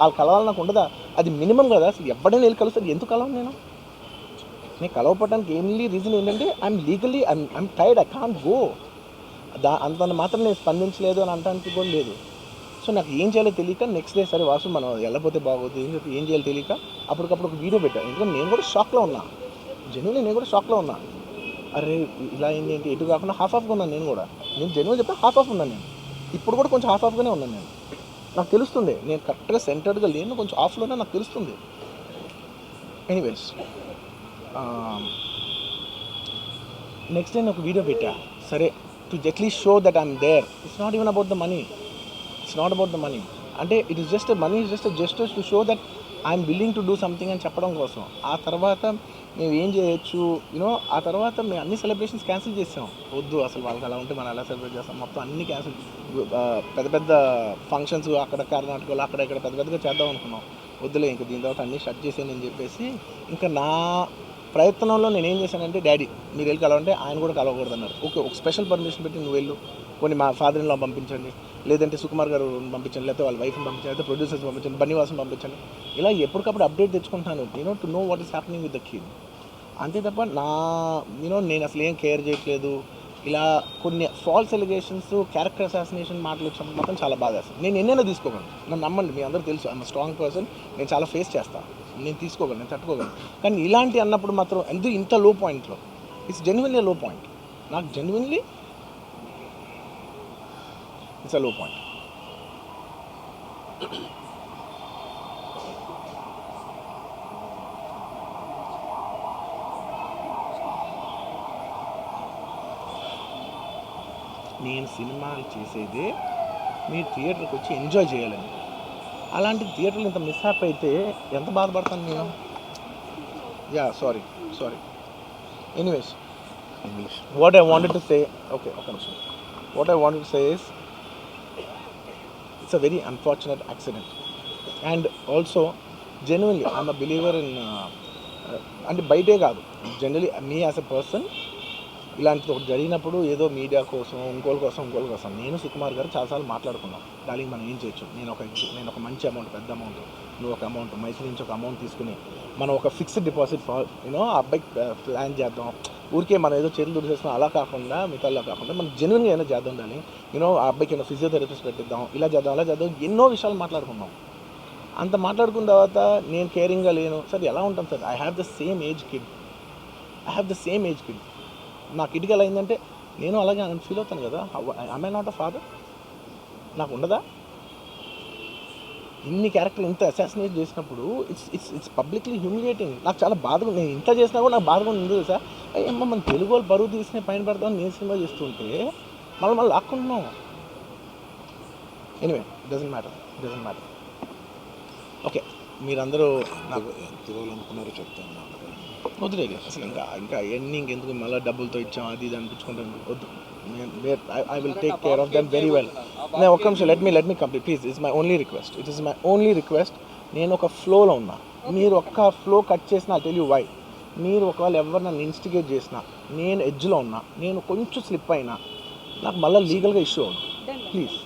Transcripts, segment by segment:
వాళ్ళు కలవాలి నాకు ఉండదా? అది మినిమం కదా. అసలు ఎవడైనా వెళ్ళి కలుస్తుంది ఎందుకు కలవను నేను? నేను కలవపడడానికి ఏంలీ రీజన్ ఏంటంటే I'm legally I'm I'm tired I can't go దా అంత మాత్రం నేను స్పందించలేదు అని అనడానికి కూడా లేదు. సో నాకు ఏం చేయాలో తెలియక నెక్స్ట్ డే సరే వాసు మనం వెళ్ళపోతే బాగోదు ఏం ఏం చేయాలో తెలియక అప్పటికప్పుడు ఒక వీడియో పెట్టాను ఎందుకంటే నేను కూడా షాక్లో ఉన్నా. జెన్యున్ నేను కూడా షాక్లో ఉన్నా. అరే ఇలా ఏంటి ఏంటి? ఎటు కాకుండా హాఫ్ ఆఫ్గా ఉన్నాను నేను కూడా. నేను జెన్యున్ చెప్తే హాఫ్ ఆఫ్ ఉన్నాను నేను. ఇప్పుడు కూడా కొంచెం హాఫ్ ఆఫ్గానే ఉన్నాను నేను. నాకు తెలుస్తుంది. నేను కరెక్ట్గా సెంటర్డ్గా లేను కొంచెం ఆఫ్లోనే నాకు తెలుస్తుంది. ఎనీవేస్ నెక్స్ట్ నేను ఒక వీడియో పెట్టా. సరే to at least show that I'm there it's not even about the money it's not about the money అంటే it is just money is just just to show that I'm willing to do something అని చెప్పడం కోసం. ఆ తర్వాత మేము ఏం చేయొచ్చు you know ఆ తర్వాత మేము అన్ని సెలబ్రేషన్స్ క్యాన్సిల్ చేసాం. వద్దు అసలు వాళ్ళకి అలా ఉంటే మనం ఎలా సెలబ్రేట్ చేస్తాం? మొత్తం అన్ని క్యాన్సిల్ పెద్ద పెద్ద ఫంక్షన్స్ అక్కడ కర్ణాటకలో అక్కడ ఇక్కడ పెద్ద పెద్దగా చేద్దాం అనుకున్నాం. వద్దులే ఇంక దీని తర్వాత అన్ని షట్ చేసానని చెప్పేసి ఇంకా నా ప్రయత్నంలో నేను ఏం చేశానంటే డాడీ మీరు వెళ్ళి కలవంటే ఆయన కూడా కలవకూడదు అన్నారు. ఓకే ఒక స్పెషల్ పర్మిషన్ పెట్టి నువ్వు వెళ్ళు. కొన్ని మా ఫాదర్ ఇన్లో పంపించండి. లేదంటే సుకుమార్ గారు పంపించండి లేకపోతే వాళ్ళ వైఫ్ని పంపించండి లేకపోతే ప్రొడ్యూసర్స్ పంపించండి బన్నీవాసం పంపించండి. ఇలా ఎప్పటికప్పుడు అప్డేట్ తెచ్చుకుంటాను. You know to know what is happening with the kid అంతే తప్ప నా యూనో నేను అసలు ఏం కేర్ చేయట్లేదు. ఇలా కొన్ని ఫాల్స్ ఎలిగేషన్స్ క్యారెక్టర్ అసాసినేషన్ మాటలు వచ్చినప్పుడు మాత్రం చాలా బాధ వేస్తుంది నేను ఎన్నైనా తీసుకోగలను. నన్ను నమ్మండి మీ అందరూ తెలుసు ఐఎమ్ స్ట్రాంగ్ పర్సన్ నేను చాలా ఫేస్ చేస్తాను నేను తీసుకోగలను నేను తట్టుకోగలను. కానీ ఇలాంటి అన్నప్పుడు మాత్రం ఎందుకు ఇంత లో? పాయింట్లో ఇట్స్ జెన్యున్లీ లో పాయింట్ నాకు genuinely it's a low point నేను సినిమాలు చేసేదే మీరు థియేటర్కి వచ్చి ఎంజాయ్ చేయాలని. అలాంటి థియేటర్లు ఇంత మిస్ అప్ అయితే ఎంత బాధపడతాను నేను? Yeah sorry sorry. Anyways English what I wanted to say okay ఒక నిమిషం. What I wanted to say is it's a very unfortunate accident and also genuinely I'm a believer in అంటే బయటే కాదు. Generally me as a person ఇలాంటిది ఒకటి జరిగినప్పుడు ఏదో media కోసం ఇంకోళ్ళ కోసం ఇంకోళ్ళ కోసం. నేను సుకుమార్ గారు చాలాసార్లు మాట్లాడుకున్నాం. డార్లింగ్ మనం ఏం చేయొచ్చు? నేను ఒక నేను ఒక మంచి అమౌంట్ పెద్ద అమౌంట్ నువ్వు ఒక అమౌంట్ మైసూర్ నుంచి ఒక అమౌంట్ తీసుకుని మనం ఒక ఫిక్స్డ్ డిపాజిట్ యూనో ఆ అబ్బాయికి ప్లాన్ చేద్దాం. ఊరికే మనం ఏదో చేతులు దుడిచేస్తున్నాం అలా కాకుండా మిగతాలా కాకుండా మనం జెన్యున్గా ఏమైనా చేద్దాం ఉండాలి యూనో ఆ అబ్బాయికి ఏమైనా ఫిజియోథెరపిస్ట్ పెట్టిద్దాం ఇలా చేద్దాం అలా చేద్దాం ఎన్నో విషయాలు మాట్లాడుకున్నాం. అంత మాట్లాడుకున్న తర్వాత నేను కేరింగ్గా లేను. సార్ ఎలా ఉంటాను sir? I have the same age kid I have the same age kid నాకు కిడ్కి ఎలా అయిందంటే నేను అలాగే ఫీల్ అవుతాను కదా. ఐ నాట్ అ ఫాదర్ నాకు ఉండదా? ఇన్ని క్యారెక్టర్ ఇంత అసాసినేట్ చేసినప్పుడు it's it's it's publicly humiliating నాకు చాలా బాధగా నేను ఇంత చేసినా కూడా నాకు బాధగా ఉంది సార్ అయ్యమ్మ మన తెలుగు వాళ్ళు బరువు తీసిన పైన పెడతాం నేను సినిమా చేస్తుంటే మళ్ళీ మళ్ళీ లాక్కుంటున్నాం. Anyway doesn't matter doesn't matter okay మీరందరూ నాకు ఎంత ఇవ్వాలనుకున్నారో చెప్తాను వద్దులే అసలు ఇంకా ఇంకా ఎన్ని ఇంకెందుకు? మళ్ళీ డబ్బులతో ఇచ్చాం అది ఇది అనిపించుకుంటాను వద్దు. I will take care of them very well నేను ఒక్క నిమిషం let me let me complete please it's my only request it is my only request నేను ఒక ఫ్లోలో ఉన్నా. మీరు ఒక్క ఫ్లో కట్ చేసినా టెల్ యూ వై మీరు ఒకవేళ ఎవరు నన్ను ఇన్స్టిగేట్ చేసినా నేను ఎడ్జ్లో ఉన్నా నేను కొంచెం స్లిప్ అయినా నాకు మళ్ళీ లీగల్గా ఇష్యూ అవును ప్లీజ్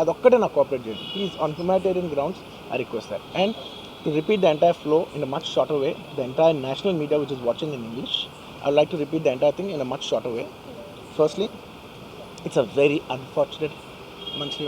అదొక్కటే నాకు కోఆపరేట్ చేయండి. Please on humanitarian grounds I request that and to repeat the entire flow in a much shorter way, the entire national media which is watching in English, I would like to repeat the entire thing in a much shorter way. Firstly, it's a very unfortunate monthly.